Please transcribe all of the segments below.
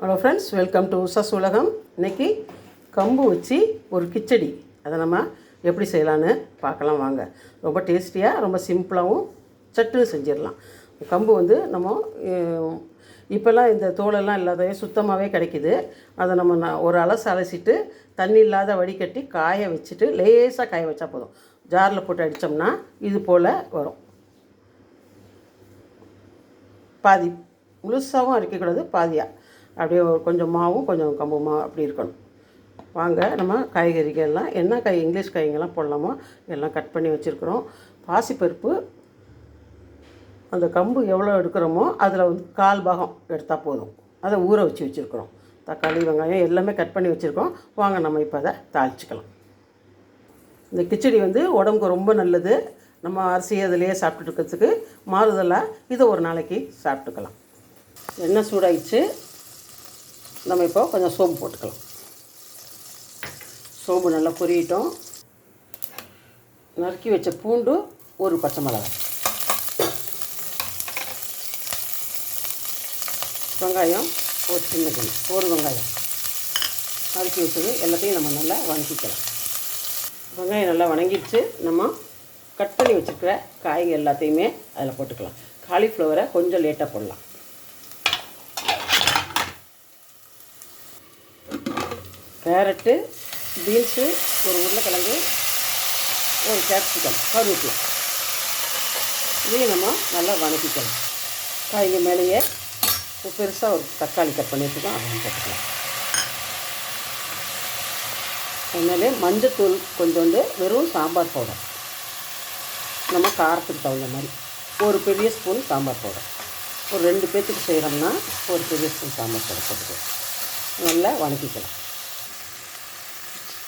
Hello friends welcome to Usha's உலகம் இன்றைக்கி கம்பு வச்சு ஒரு கிச்சடி. அதை நம்ம எப்படி செய்யலான்னு பார்க்கலாம் வாங்க. ரொம்ப டேஸ்டியாக ரொம்ப சிம்பிளாகவும் சட்டுன்னு செஞ்சிடலாம். கம்பு வந்து நம்ம இப்போல்லாம் இந்த தோலெல்லாம் இல்லாதவே சுத்தமாகவே கிடைக்கிது. அதை நம்ம ந- ஒரு அலசு அலசிட்டு தண்ணி இல்லாத வடிகட்டி காய வச்சுட்டு லேசாக காய வச்சா போதும். ஜாரில் போட்டு அடித்தோம்னா இது போல் வரும். பாதி முழுசாகவும் அரைக்கக்கூடாது பாதியாக அப்படியே கொஞ்சம் மாவும் கொஞ்சம் கம்பு மாவு அப்படி இருக்கணும். வாங்க நம்ம காய்கறிகள் எல்லாம் என்ன காய் இங்கிலீஷ் காய்கெல்லாம் போடலாமோ? எல்லாம் கட் பண்ணி வச்சுருக்குறோம். பாசிப்பருப்பு அந்த கம்பு எவ்வளோ எடுக்கிறோமோ அதில் வந்து கால் பாகம் எடுத்தால் போதும். அதை ஊற வச்சு வச்சுருக்குறோம். தக்காளி வெங்காயம் எல்லாமே கட் பண்ணி வச்சுருக்கோம். வாங்க நம்ம இப்போ அதை தாளிச்சிக்கலாம். இந்த கிச்சடி வந்து உடம்புக்கு ரொம்ப நல்லது. நம்ம அரிசி அதிலேயே சாப்பிட்டுட்டு இருக்கிறதுக்கு மாறுதலாக இதை ஒரு நாளைக்கு சாப்பிட்டுக்கலாம். எண்ணெய் சூடாயிடுச்சு. நம்ம இப்போ கொஞ்சம் சோம்பு போட்டுக்கலாம். சோம்பு நல்லா பொரியட்டும். நறுக்கி வச்ச பூண்டு ஒரு பச்சை மிளகாய். வெங்காயம் ஒரு சின்ன கிணி ஒரு வெங்காயம். நறுக்கி வச்சது எல்லாத்தையும் நம்ம நல்லா வணங்கிக்கலாம் வெங்காயம் நல்லா வணங்கிடுச்சு. நம்ம கட் பண்ணி வச்சுருக்கிற காய்கள் எல்லாத்தையுமே அதில் போட்டுக்கலாம். காலிஃப்ளவரை கொஞ்சம் லேட்டாக போடலாம். கேரட்டு பீன்ஸு ஒரு உருளைக்கிழங்கு ஒரு கேப்சிகம் கருவேப்பிலை. இதையும் நம்ம நல்லா வணக்கிக்கலாம் காய்ங்க மேலேயே பெருசாக ஒரு தக்காளி கட் பண்ணி தான் அதையும் போட்டுக்கலாம். அதனாலே மஞ்சத்தூள் கொஞ்சோண்டு வெறும் சாம்பார் பவுடர். நம்ம காரத்துக்கு தகுந்த மாதிரி ஒரு பெரிய ஸ்பூன் சாம்பார் பவுடர். ஒரு ரெண்டு பேர்த்துக்கு செய்கிறோம்னா ஒரு பெரிய ஸ்பூன் சாம்பார் பவுடர் போட்டுக்கலாம். நல்லா வணக்கிக்கலாம்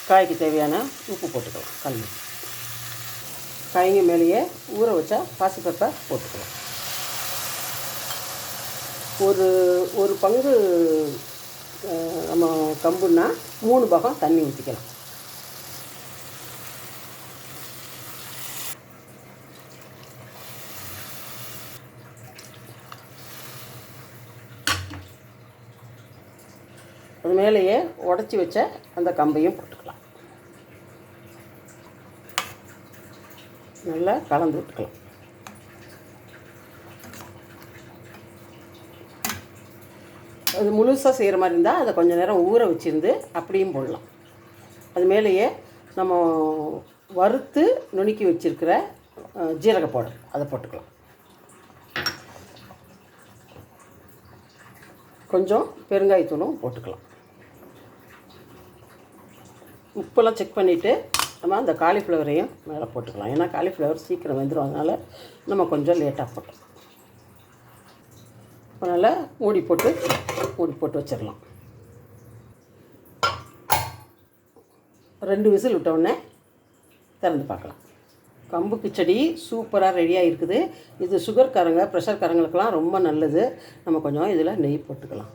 காய்க்கு தேவையான உப்பு போட்டுக்கலாம் கல். காய்ங்க மேலேயே ஊற வச்சா பாசிப்பருப்பை போட்டுக்கலாம். ஒரு ஒரு பங்கு நம்ம கம்புன்னா மூணு பாகம் தண்ணி ஊற்றிக்கலாம் அது மேலேயே உடச்சி வச்ச அந்த கம்பையும் போட்டுக்கலாம். நல்லா கலந்து விட்டுக்கலாம். அது முழுசாக செய்கிற மாதிரி இருந்தால் அதை கொஞ்சம் நேரம் ஊற வச்சிருந்து அப்படியும் போடலாம். அது மேலேயே நம்ம வறுத்து நுணுக்கி வச்சிருக்கிற ஜீரக பவுடர் அதை போட்டுக்கலாம். கொஞ்சம் பெருங்காயத்தூளும் போட்டுக்கலாம். உப்பெல்லாம் செக் பண்ணிவிட்டு நம்ம அந்த காலிஃப்ளவரையும் மேலே போட்டுக்கலாம். ஏன்னா காலிஃப்ளவர் சீக்கிரம் வந்துடும் அதனால் நம்ம கொஞ்சம் லேட்டாக போட்டோம். அதனால் மூடி போட்டு மூடி போட்டு வச்சிடலாம். ரெண்டு விசில் விட்டவுடனே திறந்து பார்க்கலாம். கம்பு கிச்சடி சூப்பராக ரெடியாக இருக்குது. இது சுகர்காரங்க ப்ரெஷர்காரங்களுக்கெல்லாம் ரொம்ப நல்லது. நம்ம கொஞ்சம் இதில் நெய் போட்டுக்கலாம்.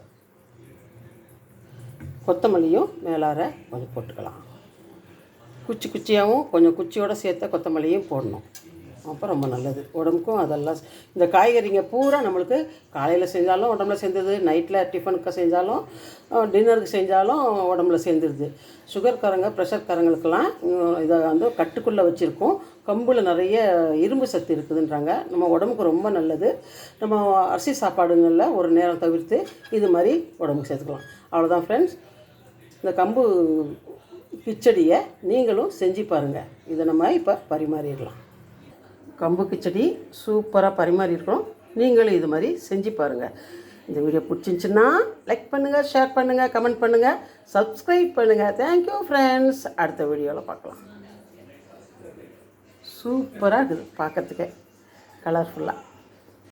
கொத்தமல்லியும் மேலார கொஞ்சம் போட்டுக்கலாம். குச்சி குச்சியாகவும் கொஞ்சம் குச்சியோட சேர்த்த கொத்தமல்லியும் போடணும். அப்போ ரொம்ப நல்லது. உடம்புக்கும் அதெல்லாம் இந்த காய்கறிங்க பூரா நம்மளுக்கு காலையில் செஞ்சாலும் உடம்புல சேர்ந்துது நைட்டில் டிஃபனுக்கு செஞ்சாலும் டின்னருக்கு செஞ்சாலும் உடம்புல சேர்ந்துருது. சுகர்காரங்க ப்ரெஷர்காரங்களுக்கெல்லாம் இதை வந்து கட்டுக்குள்ளே வச்சுருக்கோம். கம்பில் நிறைய இரும்பு சத்து இருக்குதுன்றாங்க. நம்ம உடம்புக்கு ரொம்ப நல்லது. நம்ம அரிசி சாப்பாடுங்களில் ஒரு நேரம் தவிர்த்து இது மாதிரி உடம்புக்கு சேர்த்துக்கலாம். அவ்வளோதான் ஃப்ரெண்ட்ஸ் இந்த கம்பு கிச்சடியை நீங்களும் செஞ்சு பாருங்கள் இதை நம்ம இப்போ பரிமாறிடலாம். கம்பு கிச்சடி சூப்பராக பரிமாறியிருக்கிறோம் நீங்களும் இது மாதிரி செஞ்சு பாருங்கள் இந்த வீடியோ பிடிச்சிருந்துச்சுன்னா லைக் பண்ணுங்கள் ஷேர் பண்ணுங்கள் கமெண்ட் பண்ணுங்கள் சப்ஸ்கிரைப் பண்ணுங்கள் தேங்க்யூ ஃப்ரெண்ட்ஸ் அடுத்த வீடியோவில் பார்க்கலாம். சூப்பராக இருக்குது. பார்க்கறதுக்கே கலர்ஃபுல்லாக